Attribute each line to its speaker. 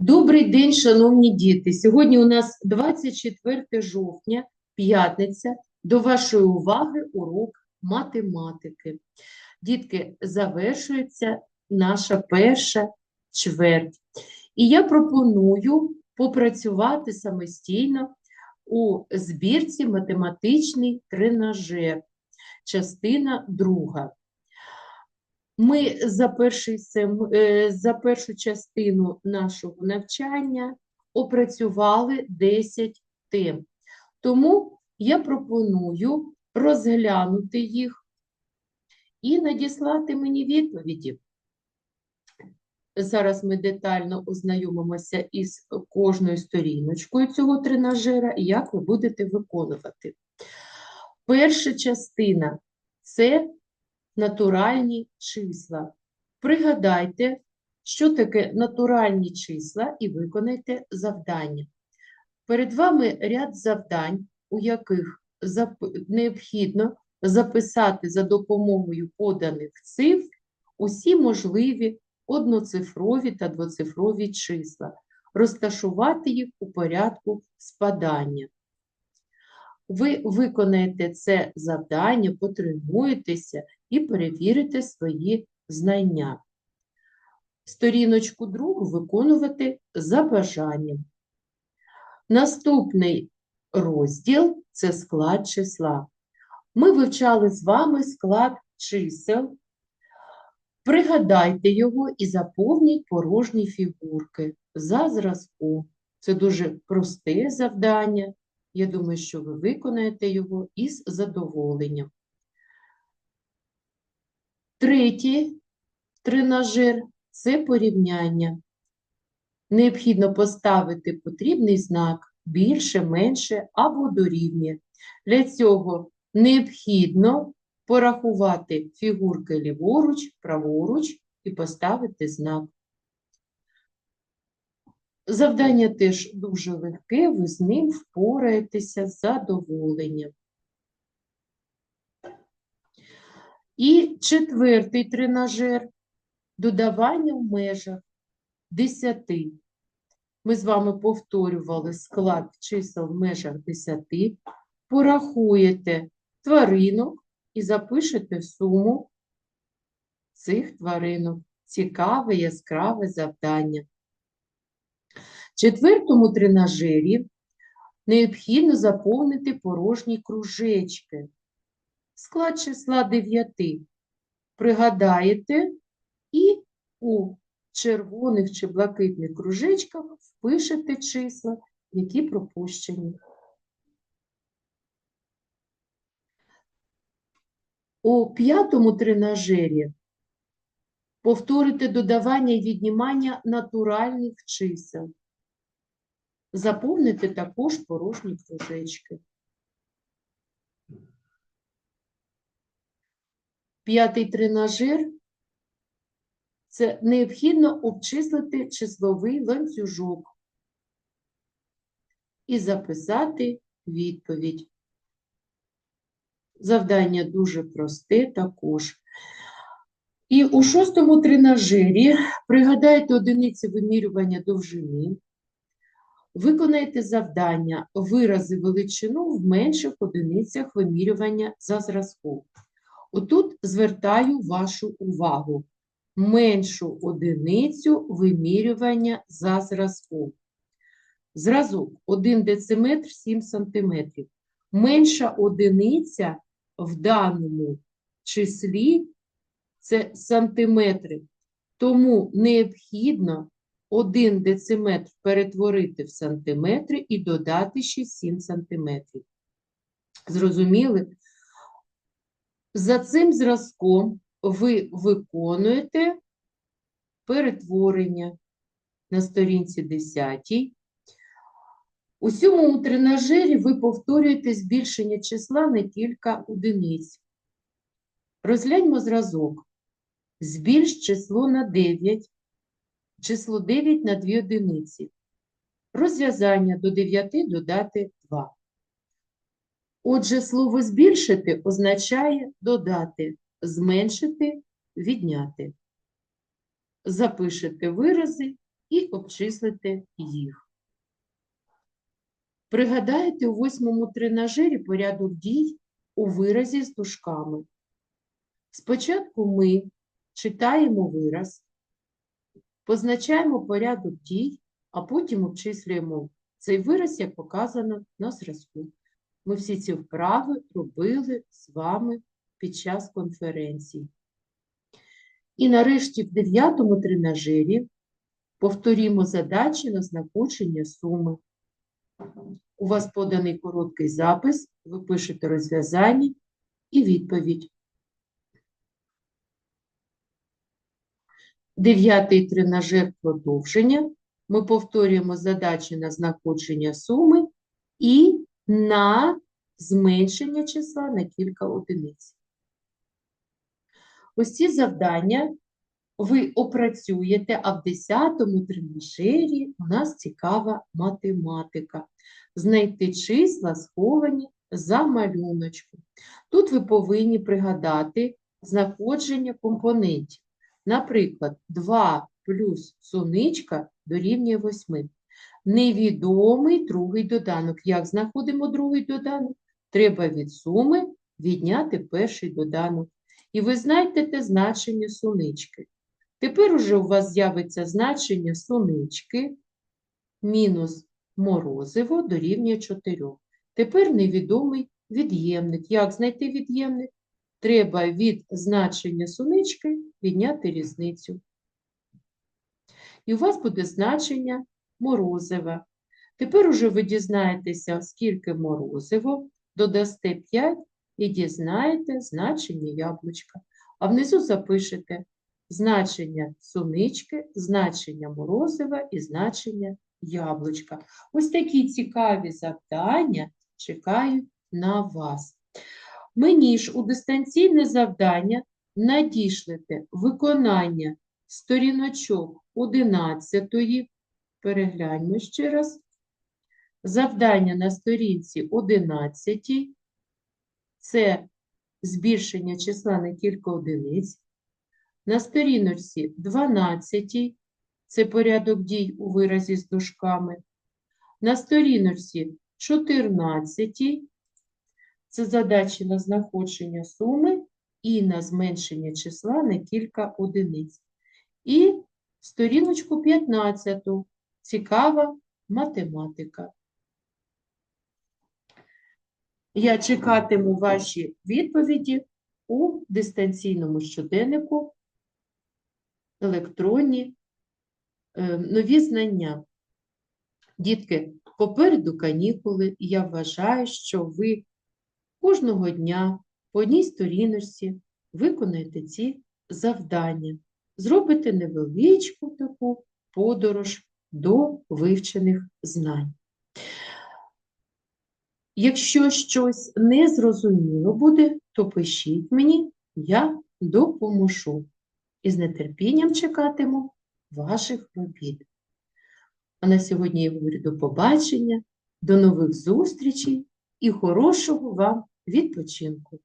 Speaker 1: Добрий день, шановні діти. Сьогодні у нас 24 жовтня, п'ятниця. До вашої уваги урок математики. Дітки, завершується наша перша чверть. І я пропоную попрацювати самостійно у збірці математичний тренажер, частина друга. Ми за, перший сем... е, за першу частину нашого навчання опрацювали 10 тем. Тому я пропоную розглянути їх і надіслати мені відповіді. Зараз ми детально ознайомимося із кожною сторіночкою цього тренажера і як ви будете виконувати. Перша частина це натуральні числа. Пригадайте, що таке натуральні числа, і виконайте завдання. Перед вами ряд завдань, у яких необхідно записати за допомогою поданих цифр усі можливі одноцифрові та двоцифрові числа, розташувати їх у порядку спадання. Ви виконаєте це завдання, потренуєтеся і перевірите свої знання. Сторіночку другу виконувати за бажанням. Наступний розділ це склад числа. Ми вивчали з вами склад чисел. Пригадайте його і заповніть порожні фігурки за зразком. Це дуже просте завдання. Я думаю, що ви виконаєте його із задоволенням. Третій тренажер це порівняння. Необхідно поставити потрібний знак більше, менше або дорівнює. Для цього необхідно порахувати фігурки ліворуч, праворуч і поставити знак. Завдання теж дуже легке, ви з ним впораєтеся з задоволенням. І четвертий тренажер – додавання в межах 10. Ми з вами повторювали склад чисел в межах 10, порахуєте тваринок і запишете суму цих тваринок. Цікаве, яскраве завдання. Четвертому тренажері необхідно заповнити порожні кружечки. Склад числа 9 пригадаєте і у червоних чи блакитних кружечках впишете числа, які пропущені. У п'ятому тренажері повторите додавання і віднімання натуральних чисел. Заповните також порожні кружечки. П'ятий тренажер – це необхідно обчислити числовий ланцюжок і записати відповідь. Завдання дуже просте також. І у шостому тренажері пригадайте одиниці вимірювання довжини. Виконайте завдання вирази величину в менших одиницях вимірювання за зразком. Отут звертаю вашу увагу. Меншу одиницю вимірювання за зразком. Зразок 1 дециметр 7 сантиметрів. Менша одиниця в даному числі це сантиметри. Тому необхідно 1 дециметр перетворити в сантиметри і додати ще 7 сантиметрів. Зрозуміли? За цим зразком ви виконуєте перетворення на сторінці 10. У сьомому тренажері ви повторюєте збільшення числа на кілька одиниць. Розгляньмо зразок. Збільш число на 9, число 9 на 2 одиниці. Розв'язання до 9 додати 2. Отже, слово збільшити означає додати, зменшити, відняти. Запишете вирази і обчислите їх. Пригадайте у восьмому тренажері порядок дій у виразі з дужками. Спочатку ми читаємо вираз, позначаємо порядок дій, а потім обчислюємо цей вираз, як показано на зразку. Ми всі ці вправи робили з вами під час конференції. І нарешті в дев'ятому тренажері повторімо задачі на знаходження суми. У вас поданий короткий запис, ви пишете розв'язання і відповідь. Дев'ятий тренажер продовження. Ми повторюємо задачі на знаходження суми і на зменшення числа на кілька одиниць. Ось ці завдання ви опрацюєте, а в 10-му тренажері у нас цікава математика. Знайти числа, сховані за малюночком. Тут ви повинні пригадати знаходження компонентів. Наприклад, 2 плюс суничка дорівнює 8. Невідомий другий доданок. Як знаходимо другий доданок? Треба від суми відняти перший доданок. І ви знайдете значення сунички. Тепер уже у вас з'явиться значення сунички мінус морозиво дорівнює 4. Тепер невідомий від'ємник. Як знайти від'ємник? Треба від значення сунички відняти різницю. І у вас буде значення морозива. Тепер уже ви дізнаєтеся, скільки морозиво, додасте 5 і дізнаєте значення яблучка. А внизу запишете значення сунички, значення морозива і значення яблучка. Ось такі цікаві завдання чекають на вас. Мені ж у дистанційне завдання надішлете виконання сторіночок 11, перегляньмо ще раз, завдання на сторінці 11, це збільшення числа на кілька одиниць, на сторіночці 12, це порядок дій у виразі з дужками, на сторіночці 14, це задачі на знаходження суми і на зменшення числа на кілька одиниць. І сторіночку 15. Цікава математика. Я чекатиму ваші відповіді у дистанційному щоденнику електронні е, нові знання. Дітки, попереду канікули, я вважаю, що ви кожного дня по одній сторіночці виконаєте ці завдання, зробите невеличку таку подорож до вивчених знань. Якщо щось незрозуміло буде, то пишіть мені, я допоможу. І з нетерпінням чекатиму ваших робіт. А на сьогодні я говорю до побачення, до нових зустрічей і хорошого вам відпочинку!